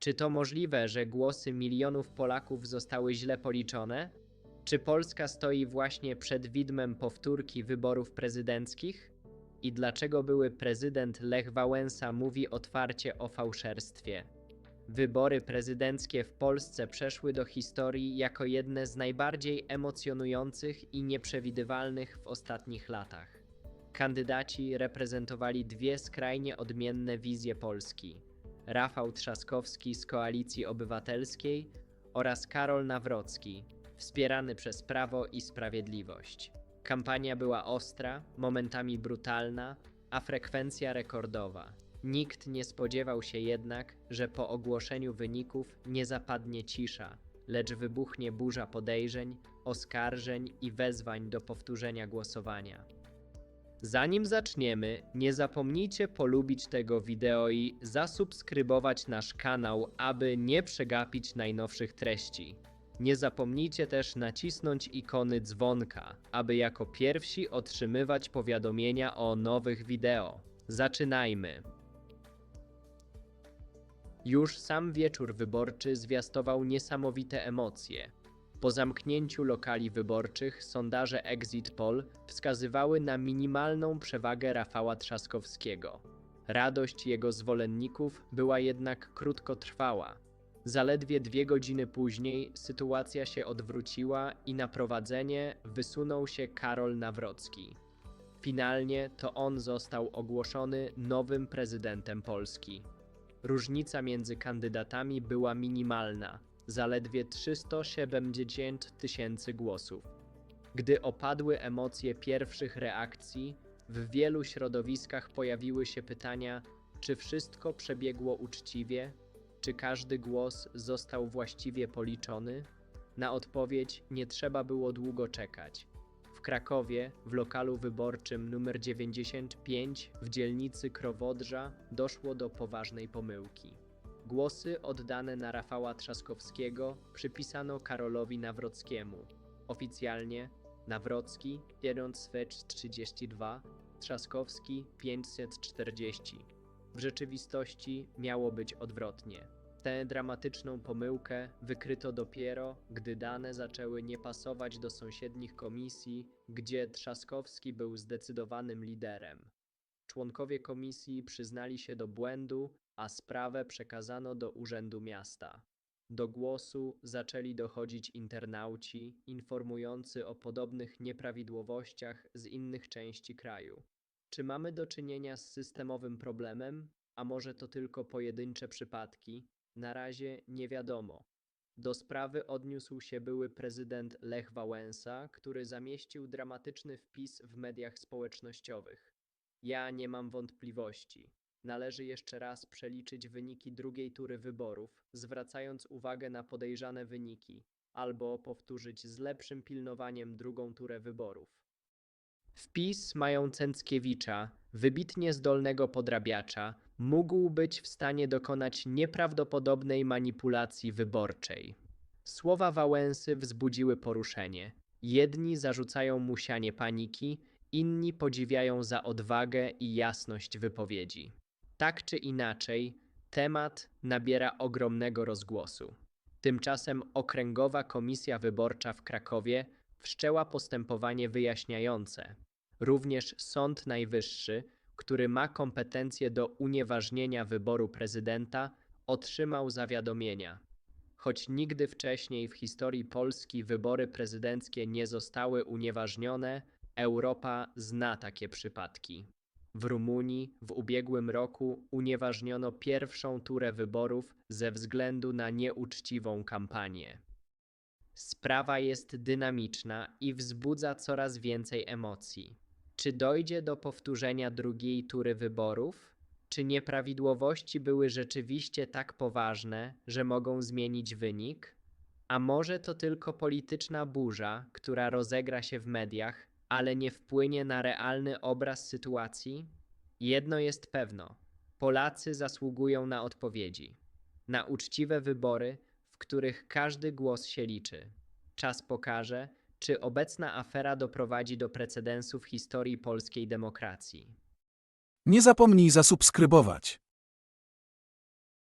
Czy to możliwe, że głosy milionów Polaków zostały źle policzone? Czy Polska stoi właśnie przed widmem powtórki wyborów prezydenckich? I dlaczego były prezydent Lech Wałęsa mówi otwarcie o fałszerstwie? Wybory prezydenckie w Polsce przeszły do historii jako jedne z najbardziej emocjonujących i nieprzewidywalnych w ostatnich latach. Kandydaci reprezentowali dwie skrajnie odmienne wizje Polski. Rafał Trzaskowski z Koalicji Obywatelskiej oraz Karol Nawrocki, wspierany przez Prawo i Sprawiedliwość. Kampania była ostra, momentami brutalna, a frekwencja rekordowa. Nikt nie spodziewał się jednak, że po ogłoszeniu wyników nie zapadnie cisza, lecz wybuchnie burza podejrzeń, oskarżeń i wezwań do powtórzenia głosowania. Zanim zaczniemy, nie zapomnijcie polubić tego wideo i zasubskrybować nasz kanał, aby nie przegapić najnowszych treści. Nie zapomnijcie też nacisnąć ikony dzwonka, aby jako pierwsi otrzymywać powiadomienia o nowych wideo. Zaczynajmy! Już sam wieczór wyborczy zwiastował niesamowite emocje. Po zamknięciu lokali wyborczych sondaże Exit Poll wskazywały na minimalną przewagę Rafała Trzaskowskiego. Radość jego zwolenników była jednak krótkotrwała. Zaledwie dwie godziny później sytuacja się odwróciła i na prowadzenie wysunął się Karol Nawrocki. Finalnie to on został ogłoszony nowym prezydentem Polski. Różnica między kandydatami była minimalna zaledwie 370 tysięcy głosów. Gdy opadły emocje pierwszych reakcji, w wielu środowiskach pojawiły się pytania, czy wszystko przebiegło uczciwie, czy każdy głos został właściwie policzony. Na odpowiedź nie trzeba było długo czekać. W Krakowie, w lokalu wyborczym numer 95 w dzielnicy Krowodrza doszło do poważnej pomyłki. Głosy oddane na Rafała Trzaskowskiego przypisano Karolowi Nawrockiemu. Oficjalnie Nawrocki 32, Trzaskowski 540. W rzeczywistości miało być odwrotnie. Tę dramatyczną pomyłkę wykryto dopiero, gdy dane zaczęły nie pasować do sąsiednich komisji, gdzie Trzaskowski był zdecydowanym liderem. Członkowie komisji przyznali się do błędu, a sprawę przekazano do Urzędu Miasta. Do głosu zaczęli dochodzić internauci informujący o podobnych nieprawidłowościach z innych części kraju. Czy mamy do czynienia z systemowym problemem, a może to tylko pojedyncze przypadki? Na razie nie wiadomo. Do sprawy odniósł się były prezydent Lech Wałęsa, który zamieścił dramatyczny wpis w mediach społecznościowych. Ja nie mam wątpliwości. Należy jeszcze raz przeliczyć wyniki drugiej tury wyborów, zwracając uwagę na podejrzane wyniki, albo powtórzyć z lepszym pilnowaniem drugą turę wyborów. Wpis mają Cęckiewicza, wybitnie zdolnego podrabiacza, mógł być w stanie dokonać nieprawdopodobnej manipulacji wyborczej. Słowa Wałęsy wzbudziły poruszenie. Jedni zarzucają mu sianie paniki, inni podziwiają za odwagę i jasność wypowiedzi. Tak czy inaczej, temat nabiera ogromnego rozgłosu. Tymczasem Okręgowa Komisja Wyborcza w Krakowie wszczęła postępowanie wyjaśniające. Również Sąd Najwyższy, który ma kompetencje do unieważnienia wyboru prezydenta, otrzymał zawiadomienia. Choć nigdy wcześniej w historii Polski wybory prezydenckie nie zostały unieważnione, Europa zna takie przypadki. W Rumunii w ubiegłym roku unieważniono pierwszą turę wyborów ze względu na nieuczciwą kampanię. Sprawa jest dynamiczna i wzbudza coraz więcej emocji. Czy dojdzie do powtórzenia drugiej tury wyborów? Czy nieprawidłowości były rzeczywiście tak poważne, że mogą zmienić wynik? A może to tylko polityczna burza, która rozegra się w mediach, ale nie wpłynie na realny obraz sytuacji? Jedno jest pewno: Polacy zasługują na odpowiedzi, na uczciwe wybory, w których każdy głos się liczy. Czas pokaże, czy obecna afera doprowadzi do precedensu w historii polskiej demokracji. Nie zapomnij zasubskrybować.